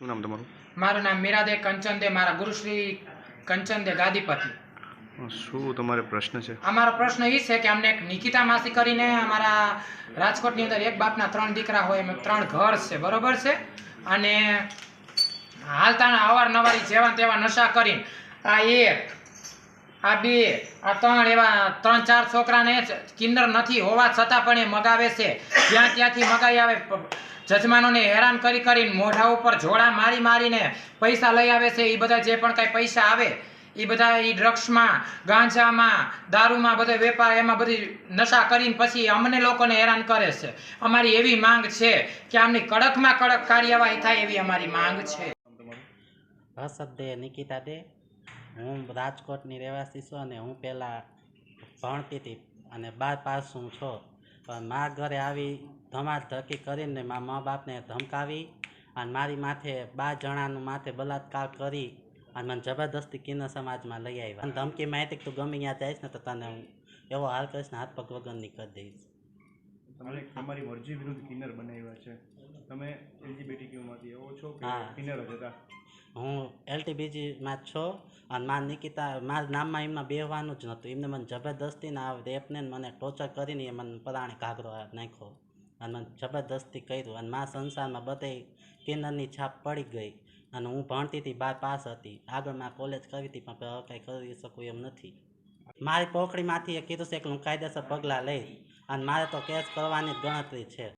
શું નામ તમારું? મારું નામ મીરાદે કંચનદે મારા ગુરુશ્રી કંચનદે ગાદીપતિ. શું તમારે પ્રશ્ન છે? અમારો પ્રશ્ન એ છે કે અમને એક નિકિતા માસી કરીને અમારા રાજકોટની અંદર એક બાપના ત્રણ દીકરા હોય એમ ત્રણ ઘર છે બરોબર છે? અને હાલતાના અવારનવાર જેવા તેવા નશા કરીને આ એક આ બે આ ત્રણ એવા ત્રણ ચાર છોકરાને કિન્નર નથી હોવા છતાં પણ એ મગાવે છે. જ્યાં ત્યાંથી મગાવી આવે જજમાનોને હેરાન કરી કરીને મોઢા ઉપર જોડા મારી મારીને પૈસા લઈ આવે છે. એ બધા જે પણ કાંઈ પૈસા આવે એ બધા એ ડ્રગ્સમાં, ગાંજામાં, દારૂમાં બધો વેપાર, એમાં બધી નશા કરીને પછી અમને લોકોને હેરાન કરે છે. અમારી એવી માંગ છે કે આમની કડકમાં કડક કાર્યવાહી થાય એવી અમારી માંગ છે. હર્ષદ દે, નિકિતા દે. હું રાજકોટની રહેવાસી છું અને હું પહેલાં ભણતી હતી અને બાર પાસ હું છું. પણ મારા ઘરે આવી ધમાધકી કરીને મારા મા બાપને ધમકાવી અને મારી માથે બાર જણાનું માથે બલાત્કાર કરી અને મને જબરદસ્તી કિન્નર સમાજમાં લઈ આવ્યા. અને ધમકી માહિતી તું ગમે ત્યાં જઈશ ને તો તને હું એવો હાલ કરીશ ને હાથ પગ વગરની કરી દઈશ. તમારી મરજી વિરુદ્ધ કિન્નર બનાવ્યા છે. તમે એલજીબીટીક્યુમાંથી એવો છો કે હા. કિન્નર જ હતા? હું એલટીબીજીમાં જ છું અને મારા નિકિતા મારા નામમાં એમના બેહવાનું જ નહોતું. એમને મને જબરદસ્તી ના આવે રેપને ને મને ટોર્ચર કરીને એ મને પરાણે ઘાઘરો નાખ્યો. અને મને જબરદસ્તી કર્યું. અને મારા સંસારમાં બધે કિન્નરની છાપ પડી ગઈ. અને હું ભણતી હતી બાર પાસ હતી. આગળ મારે કોલેજ કરી હતી પણ હવે કાંઈ કરી શકું એમ નથી. મારી પોખડીમાંથી એ કીધું છે કે હું કાયદેસર પગલાં લઈશ. અને મારે તો કેસ કરવાની જ ગણતરી છે.